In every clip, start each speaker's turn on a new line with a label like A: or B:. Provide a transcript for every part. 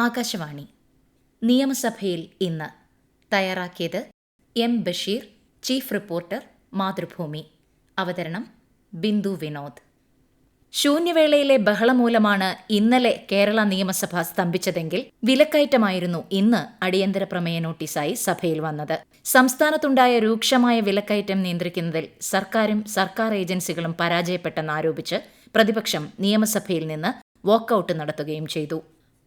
A: ആകാശവാണി. നിയമസഭയിൽ ഇന്ന് തയ്യാറാക്കിയത് M Basheer chief reporter Mathrubhumi. അവതരണം ബിന്ദു വിനോദ്. ശൂന്യവേളയിലെ ബഹളം മൂലമാണ് ഇന്നലെ കേരള നിയമസഭ സ്തംഭിച്ചതെങ്കിൽ വിലക്കയറ്റമായിരുന്നു ഇന്ന് അടിയന്തര പ്രമേയ നോട്ടീസായി സഭയിൽ വന്നത്. സംസ്ഥാനത്തുണ്ടായ രൂക്ഷമായ വിലക്കയറ്റം നിയന്ത്രിക്കുന്നതിൽ സർക്കാരും സർക്കാർ ഏജൻസികളും പരാജയപ്പെട്ടെന്നാരോപിച്ച് പ്രതിപക്ഷം നിയമസഭയിൽ നിന്ന് വാക്കൌട്ട് നടത്തുകയും ചെയ്തു.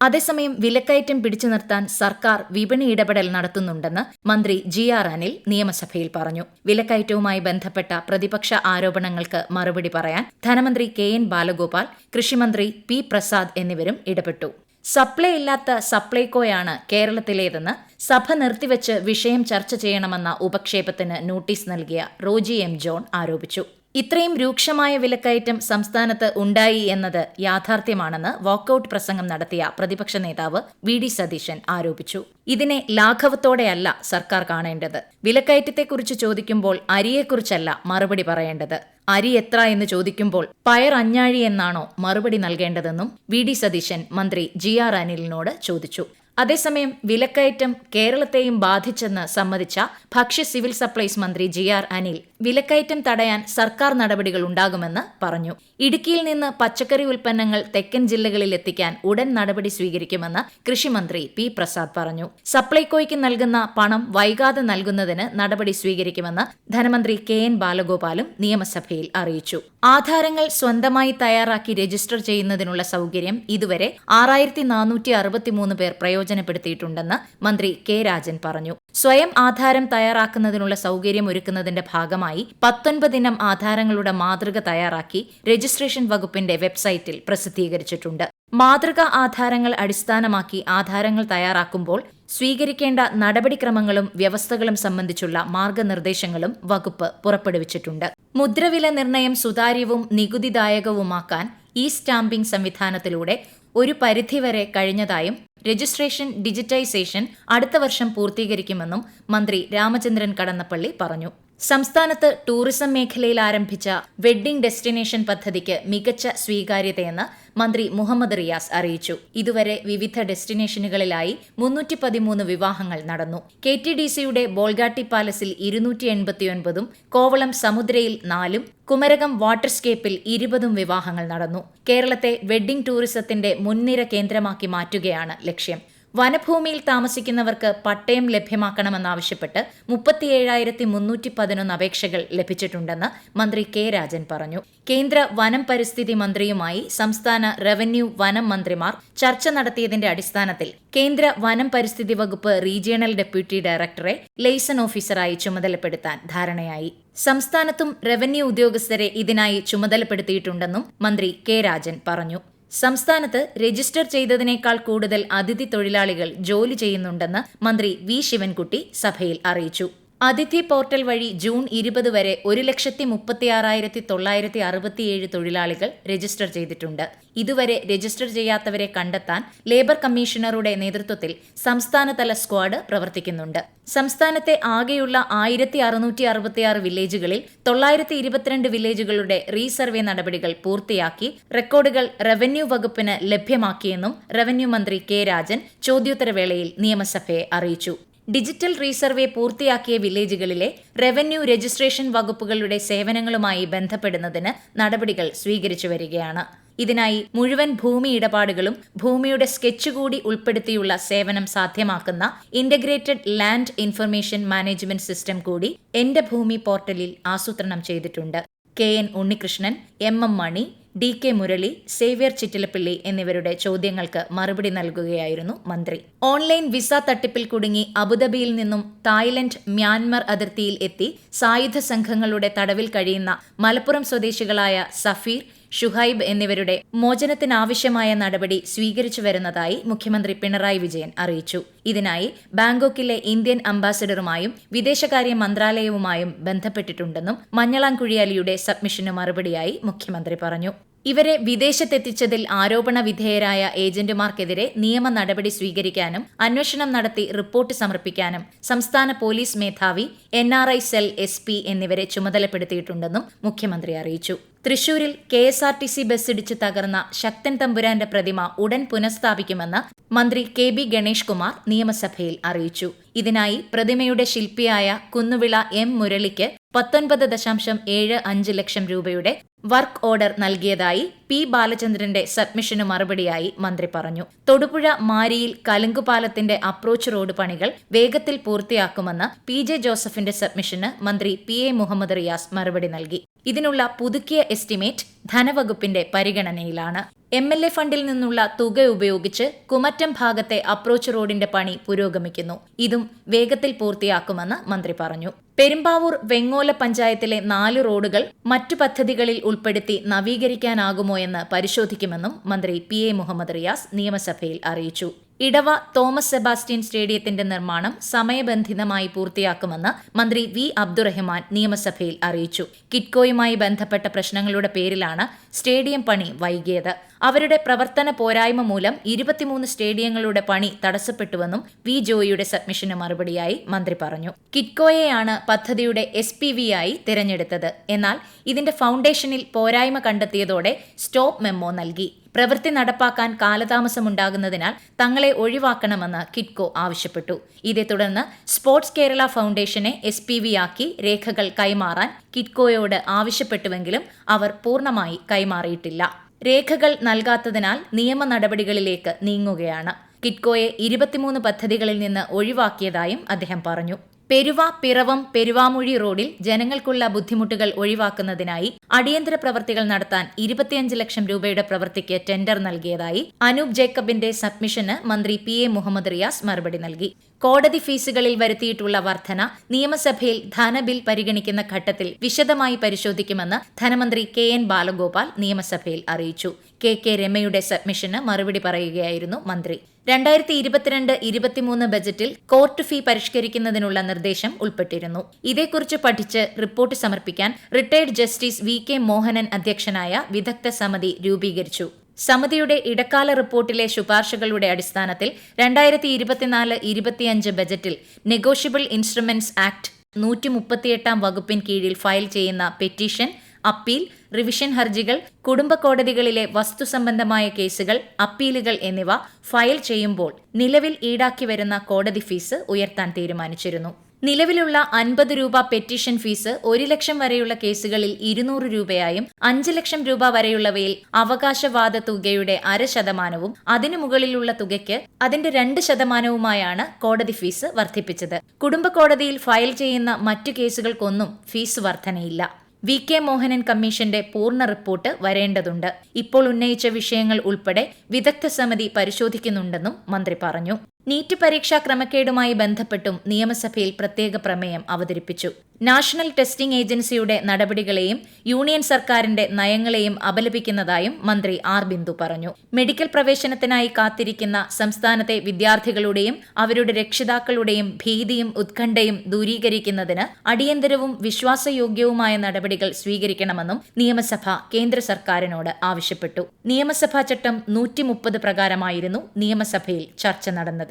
A: അതേസമയം വിലക്കയറ്റം പിടിച്ചു നിർത്താൻ സർക്കാർ വിപണി ഇടപെടൽ നടത്തുന്നുണ്ടെന്ന് മന്ത്രി ജി ആർ അനിൽ നിയമസഭയിൽ പറഞ്ഞു. വിലക്കയറ്റവുമായി ബന്ധപ്പെട്ട പ്രതിപക്ഷ ആരോപണങ്ങൾക്ക് മറുപടി പറയാൻ ധനമന്ത്രി കെ എൻ ബാലഗോപാൽ കൃഷിമന്ത്രി പി പ്രസാദ് എന്നിവരും ഇടപെട്ടു. സപ്ലൈ ഇല്ലാത്ത സപ്ലൈകോയാണ് കേരളത്തിലേതെന്ന് സഭ നിർത്തിവച്ച് വിഷയം ചർച്ച ചെയ്യണമെന്ന ഉപക്ഷേപത്തിന് നോട്ടീസ് നൽകിയ റോജി എം ജോൺ ആരോപിച്ചു. ഇത്രയും രൂക്ഷമായ വിലക്കയറ്റം സംസ്ഥാനത്ത് ഉണ്ടായി എന്നത് യാഥാർത്ഥ്യമാണെന്ന് വാക്കൌട്ട് പ്രസംഗം നടത്തിയ പ്രതിപക്ഷ നേതാവ് വി ഡി സതീശൻ ആരോപിച്ചു. ഇതിനെ ലാഘവത്തോടെയല്ല സർക്കാർ കാണേണ്ടത്. വിലക്കയറ്റത്തെക്കുറിച്ച് ചോദിക്കുമ്പോൾ അരിയെക്കുറിച്ചല്ല മറുപടി പറയേണ്ടത്. അരി എത്ര എന്ന് ചോദിക്കുമ്പോൾ പയർ അഞ്ഞാഴി എന്നാണോ മറുപടി നൽകേണ്ടതെന്നും വി ഡി സതീശൻ മന്ത്രി ജി ആർ അനിലിനോട് ചോദിച്ചു. അതേസമയം വിലക്കയറ്റം കേരളത്തെയും ബാധിച്ചെന്ന് സമ്മതിച്ച ഭക്ഷ്യ സിവിൽ സപ്ലൈസ് മന്ത്രി ജി ആർ അനിൽ വിലക്കയറ്റം തടയാൻ സർക്കാർ നടപടികൾ ഉണ്ടാകുമെന്ന് പറഞ്ഞു. ഇടുക്കിയിൽ നിന്ന് പച്ചക്കറി ഉൽപ്പന്നങ്ങൾ തെക്കൻ ജില്ലകളിൽ എത്തിക്കാൻ ഉടൻ നടപടി സ്വീകരിക്കുമെന്ന് കൃഷിമന്ത്രി പി പ്രസാദ് പറഞ്ഞു. സപ്ലൈകോയ്ക്ക് നൽകുന്ന പണം വൈകാതെ നൽകുന്നതിന് നടപടി സ്വീകരിക്കുമെന്ന് ധനമന്ത്രി കെ എൻ ബാലഗോപാലും നിയമസഭയിൽ അറിയിച്ചു. ആധാരങ്ങൾ സ്വന്തമായി തയ്യാറാക്കി രജിസ്റ്റർ ചെയ്യുന്നതിനുള്ള സൗകര്യം ഇതുവരെ ആറായിരത്തി നാനൂറ്റി അറുപത്തിമൂന്ന് പേർ പ്രയോജനപ്പെടുത്തിയിട്ടുണ്ടെന്ന് മന്ത്രി കെ രാജൻ പറഞ്ഞു. സ്വയം ആധാരം തയ്യാറാക്കുന്നതിനുള്ള സൗകര്യം ഒരുക്കുന്നതിന്റെ ഭാഗമായി പത്തൊൻപതിനം ആധാരങ്ങളുടെ മാതൃക തയ്യാറാക്കി രജിസ്ട്രേഷൻ വകുപ്പിന്റെ വെബ്സൈറ്റിൽ പ്രസിദ്ധീകരിച്ചിട്ടുണ്ട്. മാതൃക ആധാരങ്ങൾ അടിസ്ഥാനമാക്കി ആധാരങ്ങൾ തയ്യാറാക്കുമ്പോൾ സ്വീകരിക്കേണ്ട നടപടിക്രമങ്ങളും വ്യവസ്ഥകളും സംബന്ധിച്ചുള്ള മാർഗനിർദ്ദേശങ്ങളും വകുപ്പ് പുറപ്പെടുവിച്ചിട്ടുണ്ട്. മുദ്രവില നിർണയം സുതാര്യവും നികുതിദായകവുമാക്കാൻ ഇ സ്റ്റാമ്പിംഗ് സംവിധാനത്തിലൂടെ ഒരു പരിധിവരെ കഴിഞ്ഞതായും രജിസ്ട്രേഷൻ ഡിജിറ്റൈസേഷൻ അടുത്ത വർഷം പൂർത്തീകരിക്കുമെന്നും മന്ത്രി രാമചന്ദ്രൻ കടന്നപ്പള്ളി പറഞ്ഞു. സംസ്ഥാനത്ത് ടൂറിസം മേഖലയിൽ ആരംഭിച്ച വെഡ്ഡിംഗ് ഡെസ്റ്റിനേഷൻ പദ്ധതിക്ക് മികച്ച സ്വീകാര്യതയെന്ന് മന്ത്രി മുഹമ്മദ് റിയാസ് അറിയിച്ചു. ഇതുവരെ വിവിധ ഡെസ്റ്റിനേഷനുകളിലായി മുന്നൂറ്റി പതിമൂന്ന് വിവാഹങ്ങൾ നടന്നു. കെ ടി ഡി സിയുടെ ബോൾഗാട്ടി പാലസിൽ ഇരുന്നൂറ്റി എൺപത്തിയൊൻപതും കോവളം സമുദ്രയിൽ നാലും കുമരകം വാട്ടർസ്കേപ്പിൽ ഇരുപതും വിവാഹങ്ങൾ നടന്നു. കേരളത്തെ വെഡ്ഡിംഗ് ടൂറിസത്തിന്റെ മുൻനിര കേന്ദ്രമാക്കി മാറ്റുകയാണ് ലക്ഷ്യം. വനഭൂമിയിൽ താമസിക്കുന്നവർക്ക് പട്ടയം ലഭ്യമാക്കണമെന്നാവശ്യപ്പെട്ട് മുപ്പത്തിയേഴായിരത്തി മുന്നൂറ്റി പതിനൊന്ന് അപേക്ഷകൾ ലഭിച്ചിട്ടുണ്ടെന്ന് മന്ത്രി കെ രാജൻ പറഞ്ഞു. കേന്ദ്ര വനം പരിസ്ഥിതി മന്ത്രിയുമായി സംസ്ഥാന റവന്യൂ വനം മന്ത്രിമാർ ചർച്ച നടത്തിയതിന്റെ അടിസ്ഥാനത്തിൽ കേന്ദ്ര വനം പരിസ്ഥിതി വകുപ്പ് റീജിയണൽ ഡെപ്യൂട്ടി ഡയറക്ടറെ ലെയ്സൺ ഓഫീസറായി ചുമതലപ്പെടുത്താൻ ധാരണയായി. സംസ്ഥാനത്തും റവന്യൂ ഉദ്യോഗസ്ഥരെ ഇതിനായി ചുമതലപ്പെടുത്തിയിട്ടുണ്ടെന്നും മന്ത്രി കെ രാജൻ പറഞ്ഞു. സംസ്ഥാനത്ത് രജിസ്റ്റർ ചെയ്തതിനേക്കാൾ കൂടുതൽ അതിഥി തൊഴിലാളികൾ ജോലി ചെയ്യുന്നുണ്ടെന്ന് മന്ത്രി വി. ശിവൻകുട്ടി സഭയിൽ അറിയിച്ചു. അതിഥി പോർട്ടൽ വഴി ജൂൺ ഇരുപത് വരെ ഒരു ലക്ഷത്തി മുപ്പത്തിയാറായിരത്തി തൊള്ളായിരത്തി അറുപത്തിയേഴ് തൊഴിലാളികൾ രജിസ്റ്റർ ചെയ്തിട്ടുണ്ട്. ഇതുവരെ രജിസ്റ്റർ ചെയ്യാത്തവരെ കണ്ടെത്താൻ ലേബർ കമ്മീഷണറുടെ നേതൃത്വത്തിൽ സംസ്ഥാനതല സ്ക്വാഡ് പ്രവർത്തിക്കുന്നുണ്ട്. സംസ്ഥാനത്തെ ആകെയുള്ള ആയിരത്തി അറുന്നൂറ്റി അറുപത്തിയാറ് വില്ലേജുകളിൽ തൊള്ളായിരത്തി ഇരുപത്തിരണ്ട് വില്ലേജുകളുടെ റീസർവേ നടപടികൾ പൂർത്തിയാക്കി റെക്കോർഡുകൾ റവന്യൂ വകുപ്പിന് ലഭ്യമാക്കിയെന്നും റവന്യൂ മന്ത്രി കെ രാജൻ ചോദ്യോത്തരവേളയിൽ നിയമസഭയെ അറിയിച്ചു. ഡിജിറ്റൽ റീസർവേ പൂർത്തിയാക്കിയ വില്ലേജുകളിലെ റവന്യൂ രജിസ്ട്രേഷൻ വകുപ്പുകളുടെ സേവനങ്ങളുമായി ബന്ധപ്പെടുന്നതിന് നടപടികൾ സ്വീകരിച്ചു വരികയാണ്. ഇതിനായി മുഴുവൻ ഭൂമി ഇടപാടുകളും ഭൂമിയുടെ സ്കെച്ച് കൂടി ഉൾപ്പെടുത്തിയുള്ള സേവനം സാധ്യമാക്കുന്ന integrated land information management system കൂടി എന്റെ ഭൂമി പോർട്ടലിൽ ആസൂത്രണം ചെയ്തിട്ടുണ്ട്. K N Unnikrishnan M M Mani D K Murali Xavier Chittilappilly എന്നിവരുടെ ചോദ്യങ്ങൾക്ക് മറുപടി നൽകുകയായിരുന്നു മന്ത്രി. ഓൺലൈൻ വിസ തട്ടിപ്പിൽ കുടുങ്ങി അബുദാബിയിൽ നിന്നും തായ്ലൻഡ് മ്യാൻമർ അതിർത്തിയിൽ എത്തി സായുധ സംഘങ്ങളുടെ തടവിൽ കഴിയുന്ന മലപ്പുറം സ്വദേശികളായ സഫീർ ഷുഹൈബ് എന്നിവരുടെ മോചനത്തിനാവശ്യമായ നടപടി സ്വീകരിച്ചു വരുന്നതായി മുഖ്യമന്ത്രി പിണറായി വിജയൻ അറിയിച്ചു. ഇതിനായി ബാങ്കോക്കിലെ ഇന്ത്യൻ അംബാസഡറുമായും വിദേശകാര്യ മന്ത്രാലയവുമായും ബന്ധപ്പെട്ടിട്ടുണ്ടെന്നും മഞ്ഞളാംകുഴിയാലിയുടെ സബ്മിഷന് മറുപടിയായി മുഖ്യമന്ത്രി പറഞ്ഞു. ഇവരെ വിദേശത്തെത്തിച്ചതിൽ ആരോപണ വിധേയരായ ഏജന്റുമാർക്കെതിരെ നിയമ നടപടി സ്വീകരിക്കാനും അന്വേഷണം നടത്തി റിപ്പോർട്ട് സമർപ്പിക്കാനും സംസ്ഥാന പോലീസ് മേധാവി എൻ സെൽ എസ് എന്നിവരെ ചുമതലപ്പെടുത്തിയിട്ടുണ്ടെന്നും മുഖ്യമന്ത്രി അറിയിച്ചു. തൃശൂരിൽ K S R T C bus ഇടിച്ച് തകർന്ന ശക്തൻ തമ്പുരാന്റെ പ്രതിമ ഉടൻ പുനഃസ്ഥാപിക്കുമെന്ന് മന്ത്രി കെ ബി ഗണേഷ് കുമാർ നിയമസഭയിൽ അറിയിച്ചു. ഇതിനായി പ്രതിമയുടെ ശില്പിയായ കുന്നുവിള എം മുരളിക്ക് പത്തൊൻപത് ദശാംശം ഏഴ് അഞ്ച് ലക്ഷം രൂപയുടെ വർക്ക് ഓർഡർ നൽകിയതായി പി ബാലചന്ദ്രന്റെ സബ്മിഷന് മറുപടിയായി മന്ത്രി പറഞ്ഞു. തൊടുപുഴ മാരിയിൽ കലുങ്കുപാലത്തിന്റെ അപ്രോച്ച് റോഡ് പണികൾ വേഗത്തിൽ പൂർത്തിയാക്കുമെന്ന് പി ജെ ജോസഫിന്റെ സബ്മിഷന് മന്ത്രി പി എ മുഹമ്മദ് റിയാസ് മറുപടി നൽകി. ഇതിനുള്ള പുതുക്കിയ എസ്റ്റിമേറ്റ് ധനവകുപ്പിന്റെ പരിഗണനയിലാണ്. എം എൽ എ ഫണ്ടിൽ നിന്നുള്ള തുക ഉപയോഗിച്ച് കുമറ്റം ഭാഗത്തെ അപ്രോച്ച് റോഡിന്റെ പണി പുരോഗമിക്കുന്നു. ഇതും വേഗത്തിൽ പൂർത്തിയാക്കുമെന്ന് മന്ത്രി പറഞ്ഞു. പെരുമ്പാവൂർ വെങ്ങോല പഞ്ചായത്തിലെ നാല് റോഡുകൾ മറ്റു പദ്ധതികളിൽ ഉൾപ്പെടുത്തി നവീകരിക്കാനാകുമോ എന്ന് പരിശോധിക്കുമെന്നും മന്ത്രി പി എ മുഹമ്മദ് റിയാസ് നിയമസഭയിൽ അറിയിച്ചു. ഇടവ തോമസ് സെബാസ്റ്റ്യൻ സ്റ്റേഡിയത്തിന്റെ നിർമ്മാണം സമയബന്ധിതമായി പൂർത്തിയാക്കുമെന്ന് മന്ത്രി വി അബ്ദുറഹ്മാൻ നിയമസഭയിൽ അറിയിച്ചു. കിറ്റ്കോയുമായി ബന്ധപ്പെട്ട പ്രശ്നങ്ങളുടെ പേരിലാണ് സ്റ്റേഡിയം പണി വൈകിയത്. അവരുടെ പ്രവർത്തന പോരായ്മ മൂലം ഇരുപത്തിമൂന്ന് സ്റ്റേഡിയങ്ങളുടെ പണി തടസ്സപ്പെട്ടുവെന്നും വി ജോയിയുടെ സബ്മിഷന് മറുപടിയായി മന്ത്രി പറഞ്ഞു. കിറ്റ്കോയെയാണ് പദ്ധതിയുടെ എസ് പി വി ആയി തിരഞ്ഞെടുത്തത്. എന്നാൽ ഇതിന്റെ ഫൗണ്ടേഷനിൽ പോരായ്മ കണ്ടെത്തിയതോടെ സ്റ്റോപ്പ് മെമ്മോ നൽകി. പ്രവൃത്തി നടപ്പാക്കാൻ കാലതാമസമുണ്ടാകുന്നതിനാൽ തങ്ങളെ ഒഴിവാക്കണമെന്ന് കിറ്റ്കോ ആവശ്യപ്പെട്ടു. ഇതേ തുടർന്ന് സ്പോർട്സ് കേരള ഫൗണ്ടേഷനെ എസ് പി വി ആക്കി രേഖകൾ കൈമാറാൻ കിറ്റ്കോയോട് ആവശ്യപ്പെട്ടുവെങ്കിലും അവർ പൂർണമായി കൈമാറിയിട്ടില്ല. രേഖകൾ നൽകാത്തതിനാൽ നിയമ നടപടികളിലേക്ക് നീങ്ങുകയാണ്. കിറ്റ്കോയെ ഇരുപത്തിമൂന്ന് പദ്ധതികളിൽ നിന്ന് ഒഴിവാക്കിയതായും അദ്ദേഹം പറഞ്ഞു. പെരുവ പിറവം പെരുവാമൊഴി റോഡിൽ ജനങ്ങൾക്കുള്ള ബുദ്ധിമുട്ടുകൾ ഒഴിവാക്കുന്നതിനായി അടിയന്തര പ്രവർത്തികൾ നടത്താൻ ഇരുപത്തിയഞ്ച് ലക്ഷം രൂപയുടെ പ്രവൃത്തിക്ക് ടെൻഡർ നൽകിയതായി അനൂപ് ജേക്കബിന്റെ സബ്മിഷന് മന്ത്രി പി എ മുഹമ്മദ് റിയാസ് മറുപടി നൽകി. കോടതി ഫീസുകളിൽ വരുത്തിയിട്ടുള്ള വർധന നിയമസഭയിൽ ധനബിൽ പരിഗണിക്കുന്ന ഘട്ടത്തിൽ വിശദമായി പരിശോധിക്കുമെന്ന് ധനമന്ത്രി കെ എൻ ബാലഗോപാൽ നിയമസഭയിൽ അറിയിച്ചു. കെ കെ രമയുടെ സബ്മിഷന് മറുപടി പറയുകയായിരുന്നു മന്ത്രി. രണ്ടായിരത്തി ഇരുപത്തിരണ്ട് ഇരുപത്തിമൂന്ന് ബജറ്റിൽ കോർട്ട് ഫീ പരിഷ്കരിക്കുന്നതിനുള്ള നിർദ്ദേശം ഉൾപ്പെട്ടിരുന്നു. ഇതേക്കുറിച്ച് പഠിച്ച് റിപ്പോർട്ട് സമർപ്പിക്കാൻ retired justice V K Mohanan അധ്യക്ഷനായ വിദഗ്ധ സമിതി രൂപീകരിച്ചു. സമിതിയുടെ ഇടക്കാല റിപ്പോർട്ടിലെ ശുപാർശകളുടെ അടിസ്ഥാനത്തിൽ രണ്ടായിരത്തി ഇരുപത്തിനാല് ഇരുപത്തിയഞ്ച് ബജറ്റിൽ നെഗോഷ്യബിൾ ഇൻസ്ട്രുമെന്റ്സ് ആക്ട് നൂറ്റി മുപ്പത്തിയെട്ടാം വകുപ്പിൻ കീഴിൽ ഫയൽ ചെയ്യുന്ന പെറ്റീഷൻ അപ്പീൽ റിവിഷൻ ഹർജികൾ കുടുംബ കോടതികളിലെ വസ്തുസംബന്ധമായ കേസുകൾ അപ്പീലുകൾ എന്നിവ ഫയൽ ചെയ്യുമ്പോൾ നിലവിൽ ഈടാക്കി വരുന്ന കോടതി ഫീസ് ഉയർത്താൻ തീരുമാനിച്ചിരുന്നു. നിലവിലുള്ള അൻപത് രൂപ പെറ്റീഷൻ ഫീസ് ഒരു ലക്ഷം വരെയുള്ള കേസുകളിൽ ഇരുന്നൂറ് രൂപയായും അഞ്ച് ലക്ഷം രൂപ വരെയുള്ളവയിൽ അവകാശവാദ തുകയുടെ അര ശതമാനവും അതിനു മുകളിലുള്ള തുകയ്ക്ക് അതിന്റെ രണ്ട് ശതമാനവുമായാണ് കോടതി ഫീസ് വർദ്ധിപ്പിച്ചത്. കുടുംബ കോടതിയിൽ ഫയൽ ചെയ്യുന്ന മറ്റു കേസുകൾക്കൊന്നും ഫീസ് വർധനയില്ല. വി കെ മോഹനൻ കമ്മീഷന്റെ പൂർണ റിപ്പോർട്ട് വരേണ്ടതുണ്ട്. ഇപ്പോൾ ഉന്നയിച്ച വിഷയങ്ങൾ ഉൾപ്പെടെ വിദഗ്ധ സമിതി പരിശോധിക്കുന്നുണ്ടെന്നും മന്ത്രി പറഞ്ഞു. നീറ്റ് പരീക്ഷാ ക്രമക്കേടുമായി ബന്ധപ്പെട്ടും നിയമസഭയിൽ പ്രത്യേക പ്രമേയം അവതരിപ്പിച്ചു. നാഷണൽ ടെസ്റ്റിംഗ് ഏജൻസിയുടെ നടപടികളെയും യൂണിയൻ സർക്കാരിന്റെ നയങ്ങളെയും അപലപിക്കുന്നതായും മന്ത്രി ആർ. ബിന്ദു പറഞ്ഞു. മെഡിക്കൽ പ്രവേശനത്തിനായി കാത്തിരിക്കുന്ന സംസ്ഥാനത്തെ വിദ്യാർത്ഥികളുടെയും അവരുടെ രക്ഷിതാക്കളുടെയും ഭീതിയും ഉത്കണ്ഠയും ദൂരീകരിക്കുന്നതിന് അടിയന്തരവും വിശ്വാസയോഗ്യവുമായ നടപടികൾ സ്വീകരിക്കണമെന്നും നിയമസഭ കേന്ദ്ര സർക്കാരിനോട് ആവശ്യപ്പെട്ടു. നിയമസഭാ ചട്ടം നൂറ്റി പ്രകാരമായിരുന്നു നിയമസഭയിൽ ചർച്ച നടന്നത്.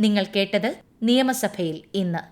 A: നിങ്ങൾ കേട്ടത് നിയമസഭയിൽ ഇന്ന്.